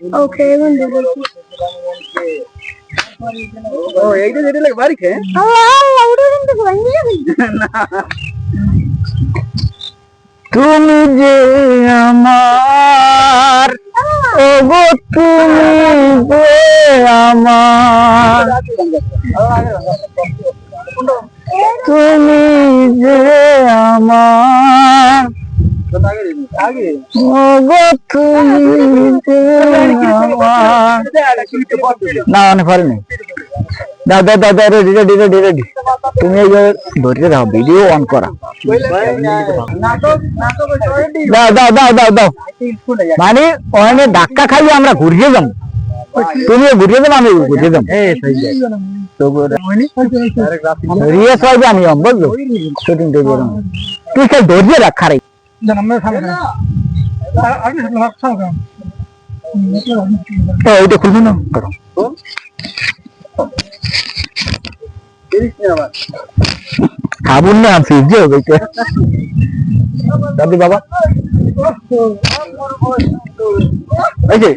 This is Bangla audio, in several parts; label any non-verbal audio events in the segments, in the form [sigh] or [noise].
ওকে বন্ধু ও এইটা যেটা লাগে বাড়ি খেয়ে? আল্লাহ ওটা কিন্তু ভাঙি যাবে তুমি যে আমার ওগো তুমি যে আমার। তুমি যে আমার না অনেক তুমি ভিডিও অন দাও দাও মানে ওখানে ধাক্কা খাইয়ে আমরা ঘুরিয়ে যাম। তুমি ঘুরিয়ে যাব, আমি ঘুরিয়ে যাম। রিয়াস আমি বুঝলো শুটিং তুই ধৈর্য রাখ তো ওইটা খুলবি না? করো। খাবুন না ফিরছে ওইটা দাদি বাবা। এই যে।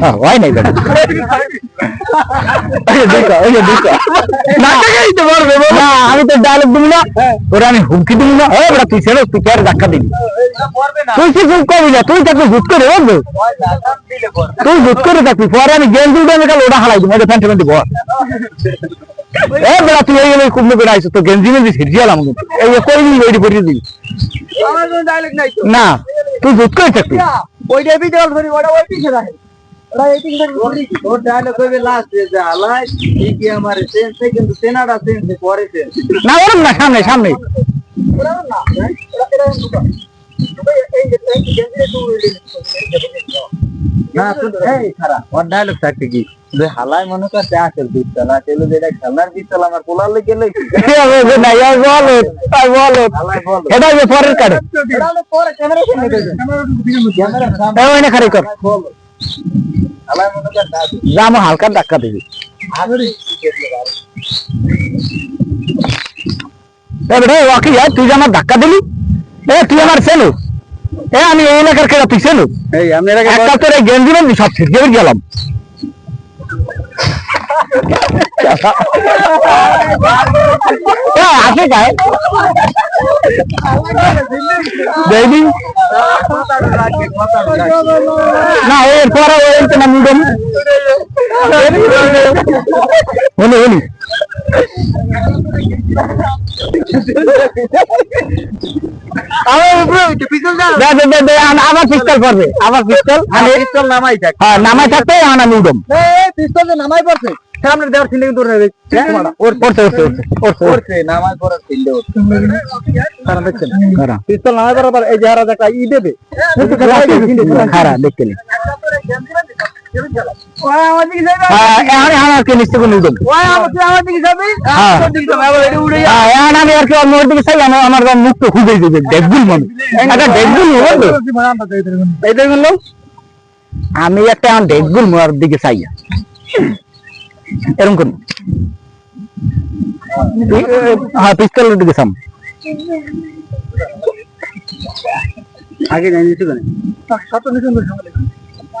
হ্যাঁ হয় নাই বেটা আমি তো ডায়লগ দিবি না। ওরা আমি হুমকি দিবি না। এ বেটা তুই ছেড়ে তুই কে ধাক্কা দিবি। তুই কি চুপ করবি না? তুই তাকে জুত করে বলব। তুই জুত করে থাকবি। পরে আমি গেম দুটো আমি কাল ওটা হালাই দিব ওটা ফ্যান্টে ফ্যান্টে বল এ বেটা তুই এই এই কুমড়ো করে আইছো তো গেঞ্জি মেঞ্জি ছিড়ছি কিন্তু। এই যে কই দিবি ওইটি পরিয়ে দিবি। আমার কোনো ডায়লগ নাই তো। না তুই জুত করে থাকবি। ওইটা ভিডিও ধরি ওটা ওই পিছে রাখে। ওটা এই পিছে ধরি ওর ডায়লগ কইবে লাস্ট যে আলাই এই কি আমার সেন্স কিন্তু সেনাটা সেন্স পরে সেন্স না ওরম না সামনে সামনে ওরা না ওরা এরা দুটো এই যে এই গেঞ্জিরে তো না শুন এই খারাপ ওর ডায়লগ থাকতে কি যে হালাই মনে করতে আসল বিস্তলা চলো যেটা খেলার বিস্তলা আমার পোলার লেগে লেগে না ইয়ার বলো তাই বলো হালাই বল এটা যে পরের কাটে এটা হলো পরে ক্যামেরা সামনে দেবে ক্যামেরা সামনে এই ওইনে খালি কর বল জামা হালকা ধাক্কা দিবি। তুই যে আমার ধাক্কা দিলি? এ তুই আমার সেলু এ আমি এই এলাকার কেরা তুই সেলু এই একটা তোর এই গেঞ্জি মেঞ্জি সব ছিটকে গেলাম। এ, [laughs] [laughs] আসে গায়ে দেখবি? না এরপরে ওই তো না দে, দে, আম- আমার পিস্তল পড়বে আমার পিস্তল পিস্তল নামাই থাক। হ্যাঁ নামাই থাকতে আনা মুদম পিস্তল নামাই পড়ছে। সামনে দেওয়ার দূর হয়ে ওর পড়ছে উঠছে উঠছে পড়ছে নামাই পড়ার সিলিং কারণ দেখছেন পিস্তল নামাই পড়ার এই যে হারা একটা ই দেবে আমার হ্যাঁ হ্যাঁ। হ্যাঁ মুখ তো খুঁজে দিবে দেখবুল মনে দেখবুল আমি একটা দেখবুল মোয়ার দিকে চাই এরকম করুন। হ্যাঁ পিস্তলের দিকে সাম আগে জানি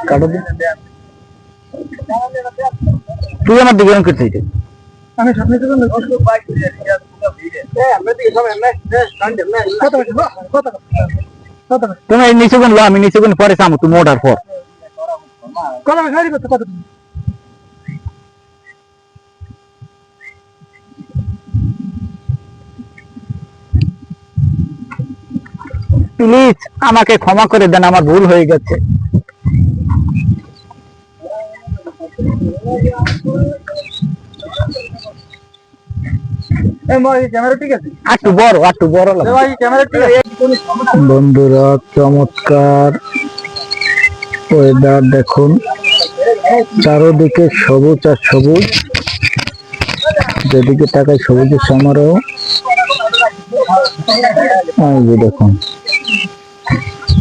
কাটো। তুই আমার দিকে এরকম আমি সামনে থেকে বাইক করে আমরা দিকে সব এমনি কত কত কত তুমি নিচে গুণ লো আমি নিচে গুণ পরে সামু তুমি ওঠার পর। কত গাড়ি কত প্লিজ আমাকে ক্ষমা করে দেন আমার ভুল হয়ে গেছে। বন্ধুরা চমৎকার। ওয়েদার দেখুন। চারোদিকে সবুজ আর সবুজ। যেদিকে তাকায় সবুজের সমারোহ। দেখুন।